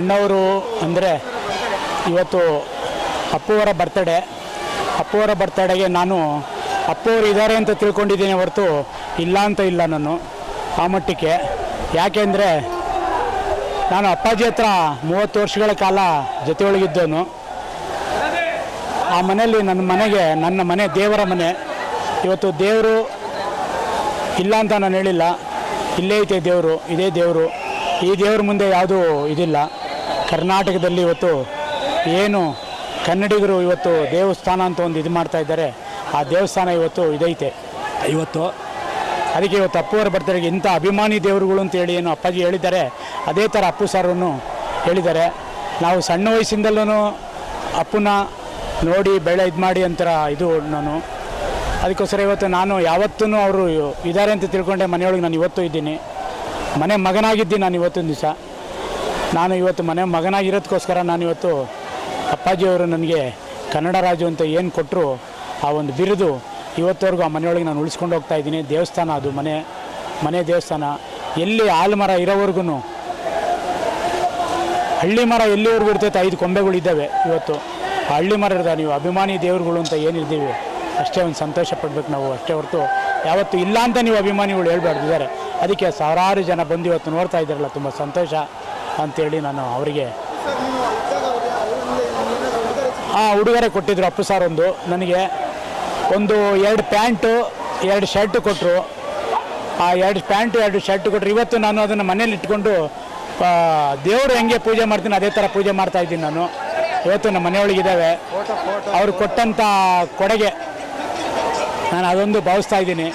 ಅಣ್ಣವರು ಅಂದರೆ ಇವತ್ತು ಅಪ್ಪುವರ ಬರ್ತಡೇ ಅಪ್ಪುವರ ಬರ್ತಡೆಗೆ ನಾನು ಅಪ್ಪುವರು ಇದ್ದಾರೆ ಅಂತ ತಿಳ್ಕೊಂಡಿದ್ದೀನಿ ಹೊರತು ಇಲ್ಲ ಅಂತ ಇಲ್ಲ ನಾನು ಆ ಮಟ್ಟಕ್ಕೆ ಯಾಕೆಂದರೆ ನಾನು ಅಪ್ಪಾಜಿ ಹತ್ರ ಮೂವತ್ತು ವರ್ಷಗಳ ಕಾಲ ಜೊತೆಯೊಳಗಿದ್ದವನು. ಆ ಮನೆಯಲ್ಲಿ ನನ್ನ ಮನೆಗೆ ನನ್ನ ಮನೆ ದೇವರ ಮನೆ. ಇವತ್ತು ದೇವರು ಇಲ್ಲ ಅಂತ ನಾನು ಹೇಳಿಲ್ಲ. ಇಲ್ಲೇ ಐತೆ ದೇವರು, ಇದೇ ದೇವರು. ಈ ದೇವ್ರ ಮುಂದೆ ಯಾವುದೂ ಇದಿಲ್ಲ. ಕರ್ನಾಟಕದಲ್ಲಿ ಇವತ್ತು ಏನು ಕನ್ನಡಿಗರು ಇವತ್ತು ದೇವಸ್ಥಾನ ಅಂತ ಒಂದು ಇದು ಮಾಡ್ತಾ ಇದ್ದಾರೆ. ಆ ದೇವಸ್ಥಾನ ಇವತ್ತು ಇದೈತೆ. ಇವತ್ತು? ಅದಕ್ಕೆ ಇವತ್ತು ಅಪ್ಪುವರ ಬರ್ತಾರೆ ಇಂಥ ಅಭಿಮಾನಿ ದೇವರುಗಳು ಅಂತ ಹೇಳಿ ಏನು ಅಪ್ಪಾಜಿ ಹೇಳಿದ್ದಾರೆ. ಅದೇ ಥರ ಅಪ್ಪು ಸಾರನ್ನು ಹೇಳಿದ್ದಾರೆ. ನಾವು ಸಣ್ಣ ವಯಸ್ಸಿಂದಲೂ ಅಪ್ಪನ ನೋಡಿ ಬೆಳೆ ಇದು ಮಾಡಿ ಅಂತರ ಇದು ನಾನು. ಅದಕ್ಕೋಸ್ಕರ ಇವತ್ತು ನಾನು ಯಾವತ್ತೂ ಅವರು ಇದ್ದಾರೆ ಅಂತ ತಿಳ್ಕೊಂಡೆ ಮನೆಯೊಳಗೆ ನಾನು ಇವತ್ತು ಇದ್ದೀನಿ. ಮನೆ ಮಗನಾಗಿದ್ದೀನಿ ನಾನು ಇವತ್ತೊಂದು ದಿವಸ. ನಾನು ಇವತ್ತು ಮನೆ ಮಗನಾಗಿರೋದಕ್ಕೋಸ್ಕರ ನಾನು ಇವತ್ತು ಅಪ್ಪಾಜಿಯವರು ನನಗೆ ಕನ್ನಡ ರಾಜು ಅಂತ ಏನು ಕೊಟ್ಟರು ಆ ಒಂದು ಬಿರುದು ಇವತ್ತವರೆಗೂ ಆ ಮನೆಯೊಳಗೆ ನಾನು ಉಳಿಸ್ಕೊಂಡು ಹೋಗ್ತಾ ಇದ್ದೀನಿ. ದೇವಸ್ಥಾನ ಅದು, ಮನೆ ಮನೆ ದೇವಸ್ಥಾನ. ಎಲ್ಲಿ ಆಲ್ಮರ ಇರೋವರೆಗೂ ಹಳ್ಳಿ ಮರ ಎಲ್ಲಿವರೆಗೂ ಇರ್ತೈತೆ? ಐದು ಕೊಂಬೆಗಳಿದ್ದಾವೆ ಇವತ್ತು. ಆ ಹಳ್ಳಿ ಮರ ಇರ್ತಾವೆ ನೀವು? ಅಭಿಮಾನಿ ದೇವರುಗಳು ಅಂತ ಏನಿದ್ದೀವಿ? ಅಷ್ಟೇ ಒಂದು ಸಂತೋಷ ಪಡ್ಬೇಕು ನಾವು, ಅಷ್ಟೇ ಹೊರತು ಯಾವತ್ತು ಇಲ್ಲ ಅಂತ ನೀವು ಅಭಿಮಾನಿಗಳು ಹೇಳ್ಬಾರ್ದಿದ್ದಾರೆ ಅದಕ್ಕೆ ಸಾವಿರಾರು ಜನ ಬಂದು ಇವತ್ತು ನೋಡ್ತಾ ಇದ್ದಾರಲ್ಲ, ತುಂಬ ಸಂತೋಷ. ಅಂತೇಳಿ ನಾನು ಅವರಿಗೆ ಆ ಉಡುಗೊರೆ ಕೊಟ್ಟಿದ್ರು ಅಪ್ಪು ಸಾರ್ ಒಂದು. ನನಗೆ ಒಂದು ಎರಡು ಪ್ಯಾಂಟು, ಎರಡು ಶರ್ಟ್ ಕೊಟ್ಟರು ಆ ಎರಡು ಪ್ಯಾಂಟು, ಎರಡು ಶರ್ಟ್ ಕೊಟ್ಟರು ಇವತ್ತು ನಾನು ಅದನ್ನು ಮನೇಲಿ ಇಟ್ಕೊಂಡು ದೇವರು ಹೆಂಗೆ ಪೂಜೆ ಮಾಡ್ತೀನಿ, ಅದೇ ಥರ ಪೂಜೆ ಮಾಡ್ತಾ ಇದ್ದೀನಿ ನಾನು. ಇವತ್ತು ನಮ್ಮ ಮನೆಯೊಳಗಿದ್ದಾವೆ. ಅವರು ಕೊಟ್ಟಂಥ ಕೊಡುಗೆ ನಾನು ಅದೊಂದು ಭಾವಿಸ್ತಾ ಇದ್ದೀನಿ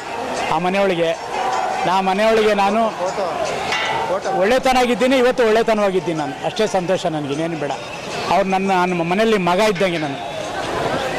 ಆ ಮನೆಯೊಳಗೆ. ನಾ ಮನೆಯೊಳಗೆ ನಾನು ಒಳ್ಳೆತನಾಗಿದ್ದೀನಿ, ಇವತ್ತು ಒಳ್ಳೆತನವಾಗಿದ್ದೀನಿ ನಾನು. ಅಷ್ಟೇ ಸಂತೋಷ ನನಗೆ, ಇನ್ನೇನು ಬೇಡ. ಅವ್ರು ನನ್ನ ನನ್ನ ಮನೆಯಲ್ಲಿ ಮಗ ಇದ್ದಂಗೆ ನಾನು.